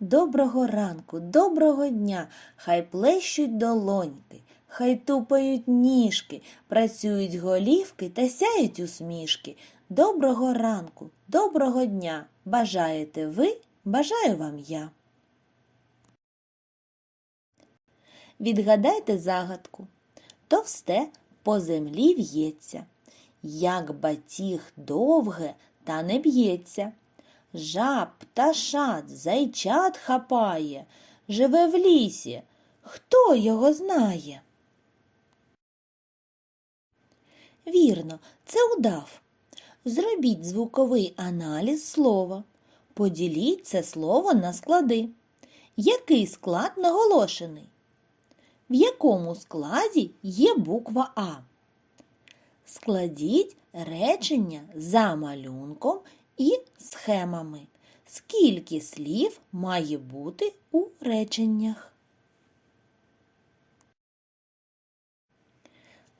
Доброго ранку, доброго дня, хай плещуть долоньки, хай тупають ніжки, працюють голівки та сяють усмішки. Доброго ранку, доброго дня. Бажаєте ви, бажаю вам я. Відгадайте загадку. Товсте по землі в'ється, як батіг довге та не б'ється. Жаб, пташат, зайчат хапає, живе в лісі. Хто його знає? Вірно, це удав. Зробіть звуковий аналіз слова. Поділіть це слово на склади. Який склад наголошений? В якому складі є буква А? Складіть речення за малюнком і схемами. Скільки слів має бути у реченнях?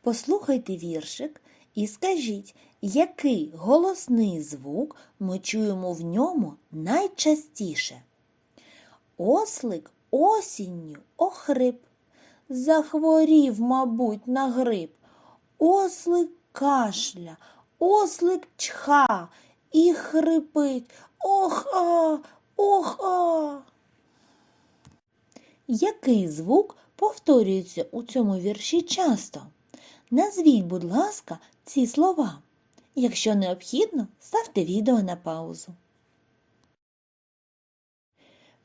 Послухайте віршик і скажіть, який голосний звук ми чуємо в ньому найчастіше? Ослик осінню охрип, захворів, мабуть, на грип. Ослик кашля, ослик чха і хрипить. Ох а, ох а. Який звук повторюється у цьому вірші часто? Назвіть, будь ласка, ці слова. Якщо необхідно, ставте відео на паузу.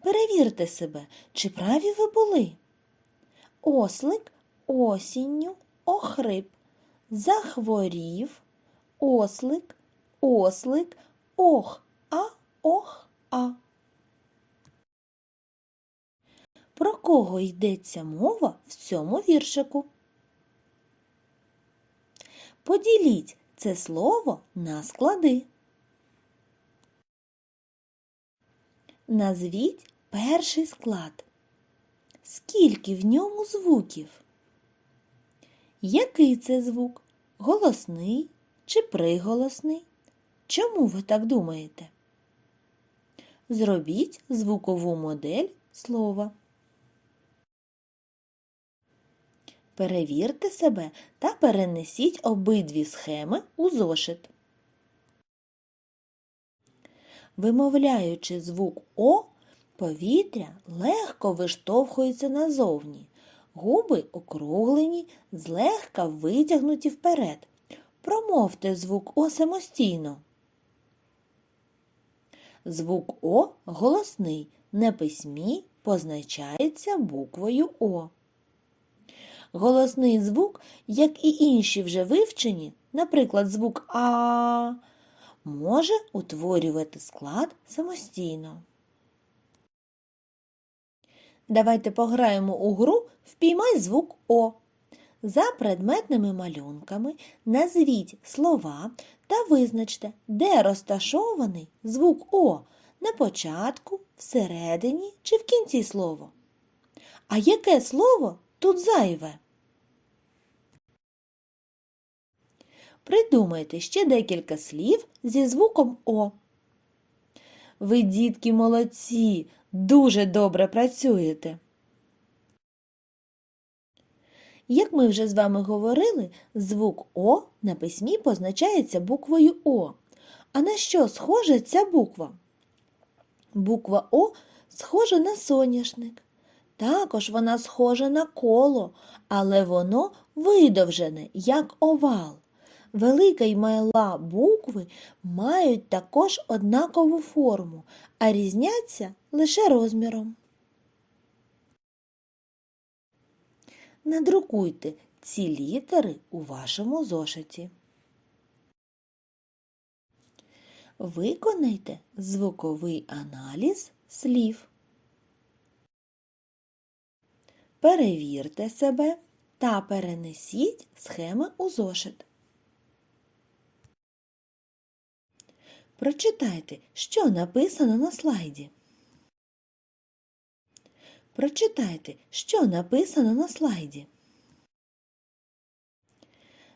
Перевірте себе, чи праві ви були. Ослик осінню охрип, захворів, ослик, ослик, ох, а, ох, а. Про кого йдеться мова в цьому віршику? Поділіть це слово на склади. Назвіть перший склад. Скільки в ньому звуків? Який це звук? Голосний чи приголосний? Чому ви так думаєте? Зробіть звукову модель слова. Перевірте себе та перенесіть обидві схеми у зошит. Вимовляючи звук О, повітря легко виштовхується назовні. Губи округлені, злегка витягнуті вперед. Промовте звук О самостійно. Звук О голосний, на письмі позначається буквою О. Голосний звук, як і інші вже вивчені, наприклад, звук А, може утворювати склад самостійно. Давайте пограємо у гру Впіймай звук О. За предметними малюнками назвіть слова та визначте, де розташований звук О на початку, всередині чи в кінці слова. А яке слово тут зайве? Придумайте ще декілька слів зі звуком О. Ви, дітки, молодці, дуже добре працюєте. Як ми вже з вами говорили, звук О на письмі позначається буквою О. А на що схожа ця буква? Буква О схожа на соняшник. Також вона схожа на коло, але воно видовжене, як овал. Велика й мала букви мають також однакову форму, а різняться лише розміром. Надрукуйте ці літери у вашому зошиті. Виконайте звуковий аналіз слів. Перевірте себе та перенесіть схеми у зошит. Прочитайте, що написано на слайді. Прочитайте, що написано на слайді.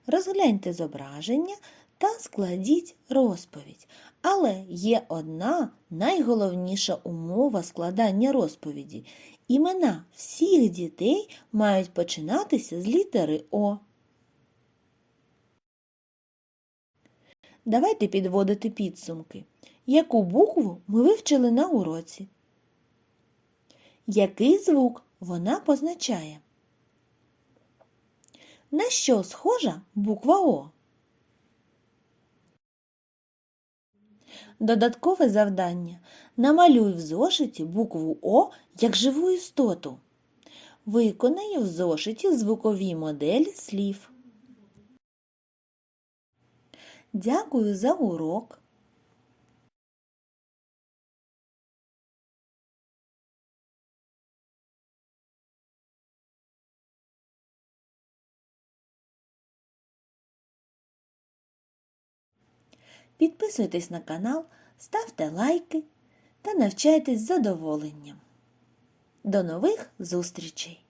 Розгляньте зображення та складіть розповідь. Але є одна найголовніша умова складання розповіді. Імена всіх дітей мають починатися з літери О. Давайте підводити підсумки. Яку букву ми вивчили на уроці? Який звук вона позначає? На що схожа буква О? Додаткове завдання. Намалюй в зошиті букву О як живу істоту. Виконай в зошиті звукові моделі слів. Дякую за урок. Підписуйтесь на канал, ставте лайки та навчайтесь задоволенням. До нових зустрічей!